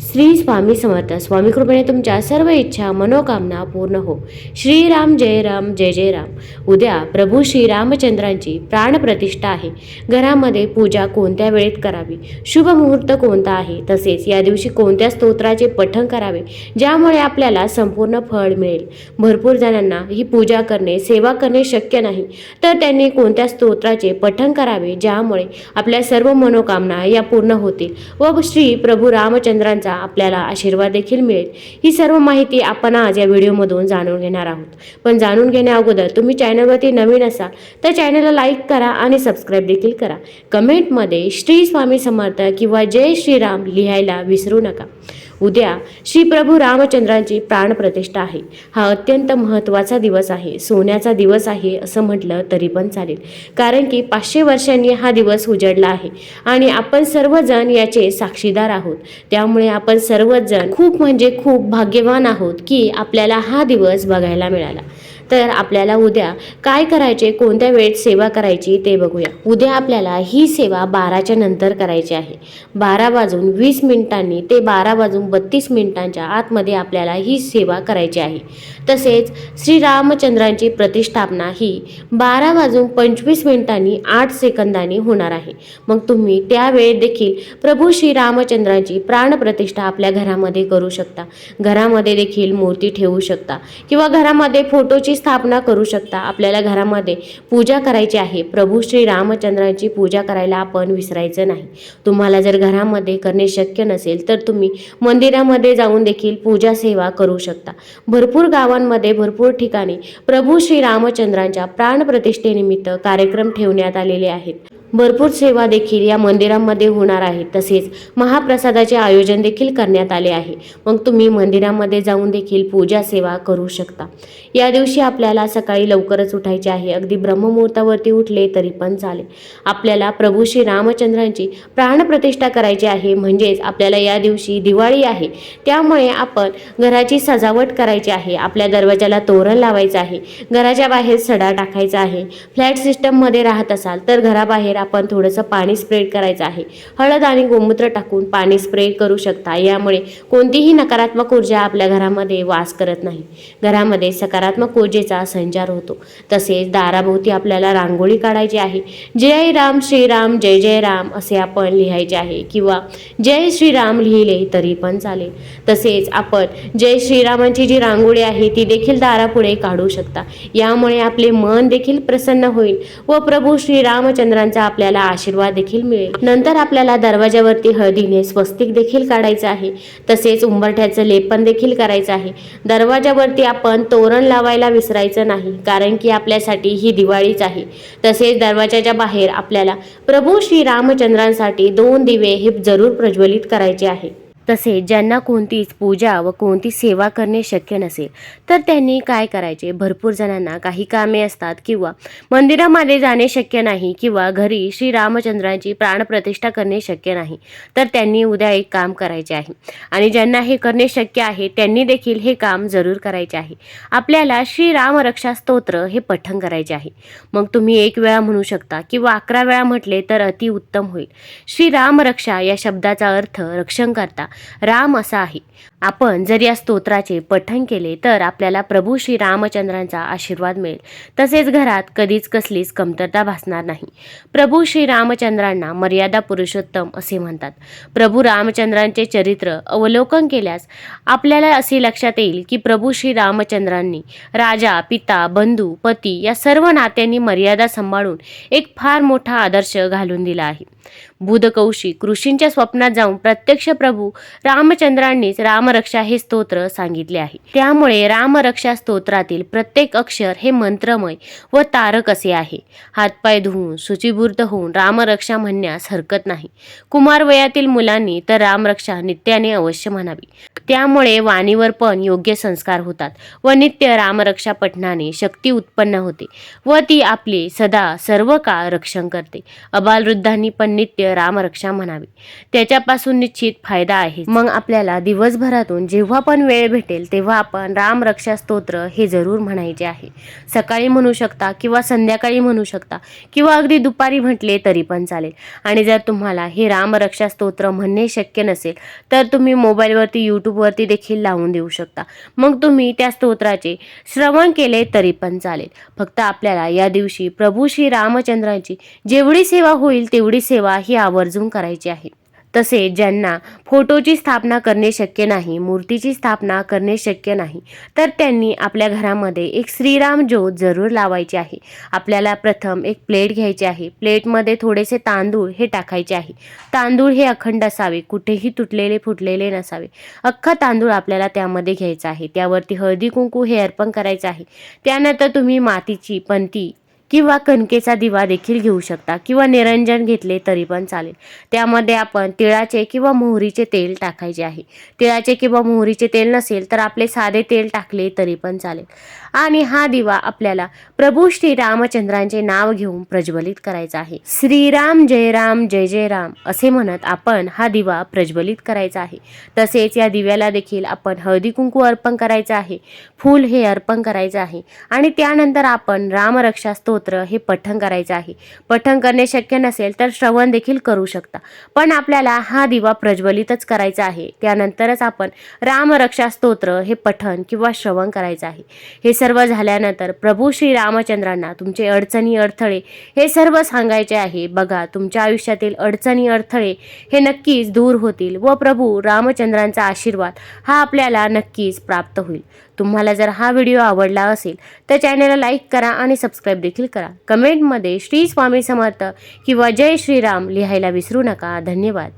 श्री स्वामी समर्थ. स्वामी कृपेने तुमच्या सर्व इच्छा मनोकामना पूर्ण हो. श्रीराम जय राम जय जय राम. उद्या प्रभू श्रीरामचंद्रांची प्राणप्रतिष्ठा आहे. घरामध्ये पूजा कोणत्या वेळेत करावी? शुभ मुहूर्त कोणता आहे? तसेच या दिवशी कोणत्या स्तोत्राचे पठण करावे? ज्यामुळे आपल्याला संपूर्ण फळ मिळेल. भरपूर जणांना ही पूजा करणे सेवा करणे शक्य नाही. तर त्यांनी कोणत्या स्तोत्राचे पठण करावे? ज्यामुळे आपल्या सर्व मनोकामना या पूर्ण होतील. व श्री प्रभू रामचंद्रांचा आपल्याला आशीर्वाद देखील मिळेल. ही सर्व माहिती आपण आज या व्हिडिओमधून जाणून घेणार आहोत. पण जाणून घेण्या अगोदर तुम्ही चॅनलवरती नवीन असाल तर चॅनलला लाईक करा आणि सबस्क्राईब देखील करा. कमेंटमध्ये श्री स्वामी समर्थ किंवा जय श्रीराम लिहायला विसरू नका. उद्या श्री प्रभू रामचंद्रांची प्राणप्रतिष्ठा आहे. हा अत्यंत महत्त्वाचा दिवस आहे. सोन्याचा दिवस आहे असं म्हटलं तरी पण चालेल. कारण की पाचशे वर्षांनी हा दिवस उजडला आहे आणि आपण सर्वजण याचे साक्षीदार आहोत. त्यामुळे आपण सर्वजण खूप म्हणजे खूप भाग्यवान आहोत की आपल्याला हा दिवस बघायला मिळाला. तर आपल्याला उद्या काय करायचे कोणत्या वेळेत सेवा करायची ते बघूया. उद्या आपल्याला ही सेवा बाराच्या नंतर करायची आहे. बारा वाजून वीस मिनिटांनी ते बारा वाजून बत्तीस मिनिटांच्या आतमध्ये आपल्याला ही सेवा करायची आहे. तसेच श्रीरामचंद्रांची प्रतिष्ठापना ही बारा वाजून पंचवीस मिनिटांनी आठ सेकंदांनी होणार आहे. मग तुम्ही त्यावेळेत देखील प्रभू श्रीरामचंद्रांची प्राणप्रतिष्ठा आपल्या घरामध्ये करू शकता. घरामध्ये देखील मूर्ती ठेवू शकता. किंवा घरामध्ये फोटोची स्थापना करू शकता. आपल्याला घरामध्ये पूजा करायची आहे. प्रभू श्री रामचंद्रांची पूजा करायला आपण विसरायचं नाही. तुम्हाला जर घरामध्ये करणे शक्य नसेल तर तुम्ही मंदिरामध्ये जाऊन देखील पूजा सेवा करू शकता. भरपूर गावांमध्ये भरपूर ठिकाणी प्रभू श्री रामचंद्रांच्या प्राणप्रतिष्ठेनिमित्त कार्यक्रम ठेवण्यात आलेले आहेत. भरपूर सेवा देखील या मंदिरामध्ये होणार आहे. तसेच महाप्रसादाचे आयोजन देखील करण्यात आले आहे. मग तुम्ही मंदिरामध्ये जाऊन देखील पूजा सेवा करू शकता. या दिवशी आपल्याला सकाळी लवकरच उठायचे आहे. अगदी ब्रह्ममुहूर्तावरती उठले तरी पण चालेल. आपल्याला प्रभू श्री रामचंद्रांची प्राणप्रतिष्ठा करायची आहे. म्हणजेच आपल्याला या दिवशी दिवाळी आहे. त्यामुळे आपण घराची सजावट करायची आहे. आपल्या दरवाजाला तोरण लावायचं आहे. घराच्या बाहेर सडा टाकायचा आहे. फ्लॅट सिस्टममध्ये राहत असाल तर घराबाहेर आपण थोडंसं पाणी स्प्रेड करायचं आहे. हळद आणि गोमूत्र टाकून पाणी स्प्रे करू शकता. यामुळे कोणतीही नकारात्मक ऊर्जा आपल्या घरामध्ये वास करत नाही. घरामध्ये सकारात्मक ऊर्जेचा संचार होतो. तसेच दाराभोवती आपल्याला रांगोळी काढायची आहे. जय राम श्रीराम जय जय राम असे आपण लिहायचे आहे किंवा जय श्रीराम लिहिले तरी पण चालेल. तसेच आपण जय श्रीरामांची जी रांगोळी आहे ती देखील दारापुढे काढू शकता. यामुळे आपले मन देखील प्रसन्न होईल व प्रभू श्रीरामचंद्रांचा आपल्याला आशीर्वाद देखील मिळेल. नंतर आपल्याला दरवाजावरती हळदीने स्वस्तिक देखील काढायचं आहे. तसेच उंबरठ्याचं लेपन देखील करायचं आहे. दरवाजावरती आपण तोरण लावायला विसरायचं नाही कारण की आपल्यासाठी ही दिवाळीच आहे. तसेच दरवाजाच्या बाहेर आपल्याला प्रभू श्री रामचंद्रांसाठी दोन दिवे हे जरूर प्रज्वलित करायचे आहे. तसेच ज्यांना कोणतीच पूजा व कोणती सेवा करणे शक्य नसेल तर त्यांनी काय करायचे? भरपूर जणांना काही कामे असतात किंवा मंदिरामध्ये जाणे शक्य नाही किंवा घरी श्री रामचंद्रांची प्राणप्रतिष्ठा करणे शक्य नाही तर त्यांनी उद्या एक काम करायचे आहे. आणि ज्यांना हे करणे शक्य आहे त्यांनी देखील हे काम जरूर करायचे आहे. आपल्याला श्री रामरक्षा स्तोत्र हे पठण करायचे आहे. मग तुम्ही एक वेळा म्हणू शकता किंवा अकरा वेळा म्हटले तर अतिउत्तम होईल. श्री रामरक्षा या शब्दाचा अर्थ रक्षण करता. राम असा आहे. आपण जर या स्तोत्राचे पठण केले तर आपल्याला प्रभू श्री रामचंद्रांचा आशीर्वाद मिळेल. तसेच घरात कधीच कसलीच कमतरता भासणार नाही. प्रभू श्री रामचंद्रांना मर्यादा पुरुषोत्तम असे म्हणतात. प्रभू रामचंद्रांचे चरित्र अवलोकन केल्यास आपल्याला असे लक्षात येईल की प्रभू श्री रामचंद्रांनी राजा पिता बंधू पती या सर्व नात्यांनी मर्यादा सांभाळून एक फार मोठा आदर्श घालून दिला आहे. बुधकौशिक ऋषींच्या स्वप्नात जाऊन प्रत्यक्ष प्रभू रामचंद्रांनीच रामरक्षा हे स्तोत्र सांगितले आहे. त्यामुळे रामरक्षा स्तोत्रातील प्रत्येक अक्षर हे मंत्रमय व तारक असे आहे. हातपाय धुवून शुचिबूर्त होऊन रामरक्षा म्हणण्यास हरकत नाही. कुमार वयातील मुलांनी तर रामरक्षा नित्याने अवश्य म्हणावी. त्यामुळे वाणीवर पण योग्य संस्कार होतात व नित्य रामरक्षा पठणाने शक्ती उत्पन्न होते व ती आपले सदा सर्व काळ रक्षण करते. अबालवृद्धांनी पण नित्य रामरक्षा म्हणावी. त्याच्यापासून निश्चित फायदा आहे. मग आपल्याला दिवसभरातून जेव्हा पण वेळ भेटेल तेव्हा आपण रामरक्षा स्तोत्र हे जरूर म्हणायचे आहे. सकाळी म्हणू शकता किंवा संध्याकाळी म्हणू शकता किंवा अगदी दुपारी म्हटले तरी पण चालेल. आणि जर तुम्हाला हे रामरक्षा स्तोत्र म्हणणे शक्य नसेल तर तुम्ही मोबाईलवरती यूट्यूबवरती देखील लावून देऊ शकता. मग तुम्ही त्या स्तोत्राचे श्रवण केले तरी पण चालेल. फक्त आपल्याला या दिवशी प्रभू श्री रामचंद्रांची जेवढी सेवा होईल तेवढी सेवा ही आवर्जून करायची आहे. तसेच ज्यांना फोटोची स्थापना करणे शक्य नाही मूर्तीची स्थापना करणे शक्य नाही तर त्यांनी आपल्या घरामध्ये एक श्रीराम ज्योत जरूर लावायची आहे. आपल्याला प्रथम एक प्लेट घ्यायची आहे. प्लेटमध्ये थोडेसे तांदूळ हे टाकायचे आहे. तांदूळ हे अखंड असावे कुठेही तुटलेले फुटलेले नसावे. अख्खा तांदूळ आपल्याला त्यामध्ये घ्यायचा आहे. त्यावरती हळदी कुंकू हे अर्पण करायचं आहे. त्यानंतर तुम्ही मातीची पंती किंवा कणकेचा दिवा देखील घेऊ शकता किंवा निरंजन घेतले तरी पण चालेल. त्यामध्ये आपण तिळाचे किंवा मोहरीचे तेल टाकायचे आहे. तिळाचे किंवा मोहरीचे तेल नसेल तर आपले साधे तेल टाकले तरी पण चालेल. आणि हा दिवा आपल्याला प्रभू श्री रामचंद्रांचे नाव घेऊन प्रज्वलित करायचा आहे. श्रीराम जय राम जय जय राम असे म्हणत आपण हा दिवा प्रज्वलित करायचा आहे. तसेच या दिव्याला देखील आपण हळदी कुंकू अर्पण करायचं आहे. फूल हे अर्पण करायचं आहे. आणि त्यानंतर आपण रामरक्षा स्तोत्र स्तोत्र हे पठण करायचं आहे. पठण करणे शक्य नसेल तर श्रवण देखील करू शकता. पण आपल्याला हा दिवा प्रज्वलितच करायचा आहे. त्यानंतरच आपण रामरक्षा स्तोत्र हे पठण किंवा श्रवण करायचं आहे. हे सर्व झाल्यानंतर प्रभू श्री रामचंद्रांना तुमचे अडचणी अडथळे हे सर्व सांगायचे आहे. बघा तुमच्या आयुष्यातील अडचणी अडथळे हे नक्कीच दूर होतील व प्रभू रामचंद्रांचा आशीर्वाद हा आपल्याला नक्कीच प्राप्त होईल. तुम्हाला जर हा व्हिडिओ आवडला असेल तर चॅनलला लाईक करा आणि सबस्क्राईब देखील करा. कमेंटमध्ये श्री स्वामी समर्थ किंवा जय श्रीराम लिहायला विसरू नका. धन्यवाद.